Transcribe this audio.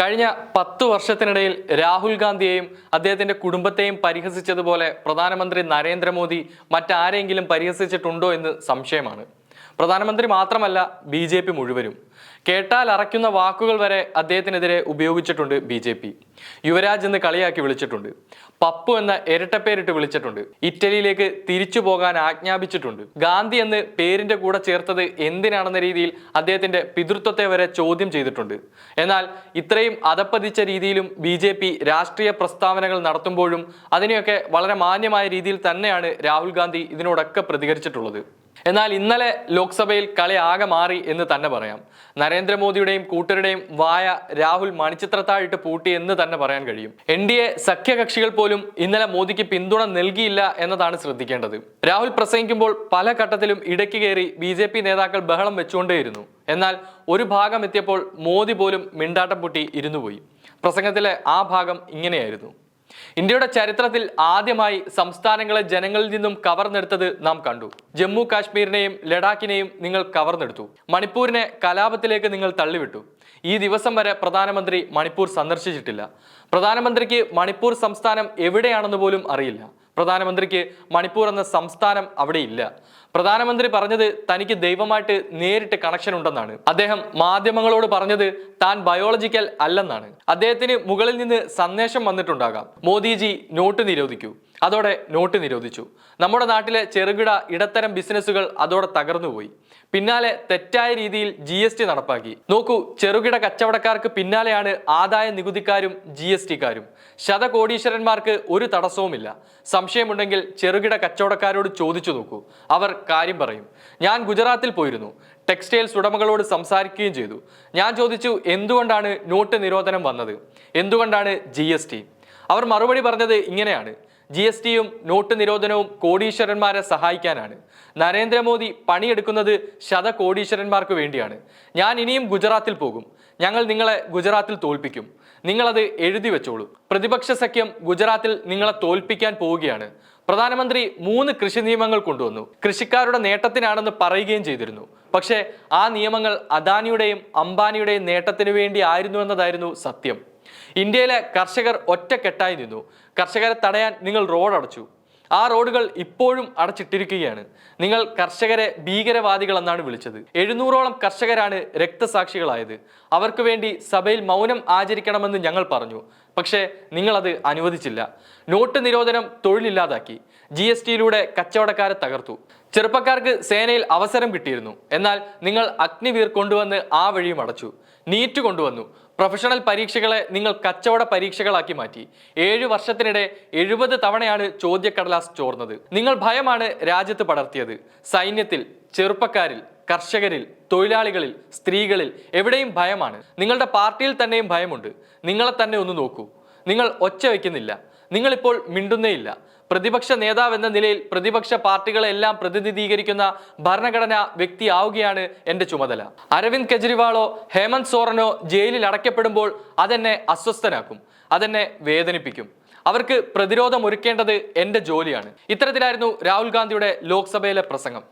കഴിഞ്ഞ പത്തു വർഷത്തിനിടയിൽ രാഹുൽ ഗാന്ധിയെയും അദ്ദേഹത്തിന്റെ കുടുംബത്തെയും പരിഹസിച്ചതുപോലെ പ്രധാനമന്ത്രി നരേന്ദ്രമോദി മറ്റാരെങ്കിലും പരിഹസിച്ചിട്ടുണ്ടോ എന്ന് സംശയമാണ്. പ്രധാനമന്ത്രി മാത്രമല്ല ബി ജെ പി മുഴുവനും. കേട്ടാൽ അറയ്ക്കുന്ന വാക്കുകൾ വരെ അദ്ദേഹത്തിനെതിരെ ഉപയോഗിച്ചിട്ടുണ്ട് ബി ജെ പി. യുവരാജ് എന്ന് കളിയാക്കി വിളിച്ചിട്ടുണ്ട്. പപ്പു എന്ന ഇരട്ടപ്പേരിട്ട് വിളിച്ചിട്ടുണ്ട്. ഇറ്റലിയിലേക്ക് തിരിച്ചു പോകാൻ ആജ്ഞാപിച്ചിട്ടുണ്ട്. ഗാന്ധി എന്ന് പേരിന്റെ കൂടെ ചേർത്തത് എന്തിനാണെന്ന രീതിയിൽ അദ്ദേഹത്തിന്റെ പിതൃത്വത്തെ വരെ ചോദ്യം ചെയ്തിട്ടുണ്ട്. എന്നാൽ ഇത്രയും അതപ്പതിച്ച രീതിയിലും ബി ജെ പി രാഷ്ട്രീയ പ്രസ്താവനകൾ നടത്തുമ്പോഴും അതിനെയൊക്കെ വളരെ മാന്യമായ രീതിയിൽ തന്നെയാണ് രാഹുൽ ഗാന്ധി ഇതിനോടൊക്കെ പ്രതികരിച്ചിട്ടുള്ളത്. എന്നാൽ ഇന്നലെ ലോക്സഭയിൽ കളി ആകെ മാറി എന്ന് തന്നെ പറയാം. നരേന്ദ്രമോദിയുടെയും കൂട്ടരുടെയും വായ രാഹുൽ മണിച്ചിത്രത്താഴിട്ട് പൂട്ടി എന്ന് തന്നെ പറയാൻ കഴിയും. എൻ ഡി എ സഖ്യകക്ഷികൾ പോലും ഇന്നലെ മോദിക്ക് പിന്തുണ നൽകിയില്ല എന്നതാണ് ശ്രദ്ധിക്കേണ്ടത്. രാഹുൽ പ്രസംഗിക്കുമ്പോൾ പല ഘട്ടത്തിലും ഇടയ്ക്ക് കയറി ബി ജെ പി നേതാക്കൾ ബഹളം വെച്ചുകൊണ്ടേയിരുന്നു. എന്നാൽ ഒരു ഭാഗം എത്തിയപ്പോൾ മോദി പോലും മിണ്ടാട്ടം പൊട്ടി ഇരുന്നുപോയി. പ്രസംഗത്തിലെ ആ ഭാഗം ഇങ്ങനെയായിരുന്നു. ഇന്ത്യയുടെ ചരിത്രത്തിൽ ആദ്യമായി സംസ്ഥാനങ്ങളെ ജനങ്ങളിൽ നിന്നും കവർന്നെടുത്തത് നാം കണ്ടു. ജമ്മു കാശ്മീരിനെയും ലഡാക്കിനെയും നിങ്ങൾ കവർന്നെടുത്തു. മണിപ്പൂരിനെ കലാപത്തിലേക്ക് നിങ്ങൾ തള്ളിവിട്ടു. ഈ ദിവസം വരെ പ്രധാനമന്ത്രി മണിപ്പൂർ സന്ദർശിച്ചിട്ടില്ല. പ്രധാനമന്ത്രിക്ക് മണിപ്പൂർ സംസ്ഥാനം എവിടെയാണെന്ന് പോലും അറിയില്ല. പ്രധാനമന്ത്രിക്ക് മണിപ്പൂർ എന്ന സംസ്ഥാനം അവിടെ ഇല്ല പ്രധാനമന്ത്രി പറഞ്ഞത് തനിക്ക് ദൈവമായിട്ട് നേരിട്ട് കണക്ഷൻ ഉണ്ടെന്നാണ്. അദ്ദേഹം മാധ്യമങ്ങളോട് പറഞ്ഞത് താൻ ബയോളജിക്കൽ അല്ലെന്നാണ്. അദ്ദേഹത്തിന് മുകളിൽ നിന്ന് സന്ദേശം വന്നിട്ടുണ്ടാകാം. മോദിജി നോട്ട് നിരോധിക്കൂ. അതോടെ നോട്ട് നിരോധിച്ചു. നമ്മുടെ നാട്ടിലെ ചെറുകിട ഇടത്തരം ബിസിനസ്സുകൾ അതോടെ തകർന്നുപോയി. പിന്നാലെ തെറ്റായ രീതിയിൽ ജി എസ് ടി നടപ്പാക്കി. നോക്കൂ ചെറുകിട കച്ചവടക്കാർക്ക് പിന്നാലെയാണ് ആദായ നികുതിക്കാരും ജി എസ് ടിക്കാരും. ശതകോടീശ്വരന്മാർക്ക് ഒരു തടസ്സവുമില്ല. സംശയമുണ്ടെങ്കിൽ ചെറുകിട കച്ചവടക്കാരോട് ചോദിച്ചു നോക്കൂ. അവർ കാര്യം പറയും. ഞാൻ ഗുജറാത്തിൽ പോയിരുന്നു. ടെക്സ്റ്റൈൽസ് ഉടമകളോട് സംസാരിക്കുകയും ചെയ്തു. ഞാൻ ചോദിച്ചു എന്തുകൊണ്ടാണ് നോട്ട് നിരോധനം വന്നത്? എന്തുകൊണ്ടാണ് ജി അവർ മറുപടി പറഞ്ഞത് ഇങ്ങനെയാണ്. ജി എസ് ടിയും നോട്ട് നിരോധനവും കോടീശ്വരന്മാരെ സഹായിക്കാനാണ്. നരേന്ദ്രമോദി പണിയെടുക്കുന്നത് ശതകോടീശ്വരന്മാർക്ക് വേണ്ടിയാണ്. ഞാൻ ഇനിയും ഗുജറാത്തിൽ പോകും. ഞങ്ങൾ നിങ്ങളെ ഗുജറാത്തിൽ തോൽപ്പിക്കും. നിങ്ങളത് എഴുതി വെച്ചോളൂ. പ്രതിപക്ഷ സഖ്യം ഗുജറാത്തിൽ നിങ്ങളെ തോൽപ്പിക്കാൻ പോവുകയാണ്. പ്രധാനമന്ത്രി മൂന്ന് കൃഷി നിയമങ്ങൾ കൊണ്ടുവന്നു. കൃഷിക്കാരുടെ നേട്ടത്തിനാണെന്ന് പറയുകയും ചെയ്തിരുന്നു. പക്ഷേ ആ നിയമങ്ങൾ അദാനിയുടെയും അംബാനിയുടെയും നേട്ടത്തിന് വേണ്ടി ആയിരുന്നു എന്നതായിരുന്നു സത്യം. ഇന്ത്യയിലെ കർഷകർ ഒറ്റക്കെട്ടായി നിന്നു. കർഷകരെ തടയാൻ നിങ്ങൾ റോഡ് അടച്ചു ആ റോഡുകൾ ഇപ്പോഴും അടച്ചിട്ടിരിക്കുകയാണ്. നിങ്ങൾ കർഷകരെ ഭീകരവാദികളെന്നാണ് വിളിച്ചത്. എഴുന്നൂറോളം കർഷകരാണ് രക്തസാക്ഷികളായത്. അവർക്ക് വേണ്ടി സഭയിൽ മൗനം ആചരിക്കണമെന്ന് ഞങ്ങൾ പറഞ്ഞു. പക്ഷേ നിങ്ങളത് അനുവദിച്ചില്ല. നോട്ട് നിരോധനം തൊഴിലില്ലാതാക്കി. ജി എസ് ടിയിലൂടെ കച്ചവടക്കാരെ തകർത്തു. ചെറുപ്പക്കാർക്ക് സേനയിൽ അവസരം കിട്ടിയിരുന്നു. എന്നാൽ നിങ്ങൾ അഗ്നിവീർ കൊണ്ടുവന്ന് ആ വഴിയും അടച്ചു. നീറ്റ് കൊണ്ടുവന്നു. പ്രൊഫഷണൽ പരീക്ഷകളെ നിങ്ങൾ കച്ചവട പരീക്ഷകളാക്കി മാറ്റി. ഏഴു വർഷത്തിനിടെ എഴുപത് തവണയാണ് ചോദ്യക്കടലാസ് ചോർന്നത്. നിങ്ങൾ ഭയമാണ് രാജ്യത്ത് പടർത്തിയത്. സൈന്യത്തിൽ ചെറുപ്പക്കാരിൽ കർഷകരിൽ തൊഴിലാളികളിൽ സ്ത്രീകളിൽ എവിടെയും ഭയമാണ്. നിങ്ങളുടെ പാർട്ടിയിൽ തന്നെയും ഭയമുണ്ട്. നിങ്ങളെ തന്നെ ഒന്ന് നോക്കൂ. നിങ്ങൾ ഒച്ച വയ്ക്കുന്നില്ല. നിങ്ങളിപ്പോൾ മിണ്ടുന്നേയില്ല. പ്രതിപക്ഷ നേതാവ് എന്ന നിലയിൽ പ്രതിപക്ഷ പാർട്ടികളെല്ലാം പ്രതിനിധീകരിക്കുന്ന ഭരണഘടന വ്യക്തിയാവുകയാണ് എന്റെ ചുമതല. അരവിന്ദ് കെജ്രിവാളോ ഹേമന്ത് സോറനോ ജയിലിൽ അടയ്ക്കപ്പെടുമ്പോൾ അതെന്നെ അസ്വസ്ഥനാക്കും അതെന്നെ വേദനിപ്പിക്കും. അവർക്ക് പ്രതിരോധം ഒരുക്കേണ്ടത് എന്റെ ജോലിയാണ്. ഇത്തരത്തിലായിരുന്നു രാഹുൽ ഗാന്ധിയുടെ ലോക്സഭയിലെ പ്രസംഗം.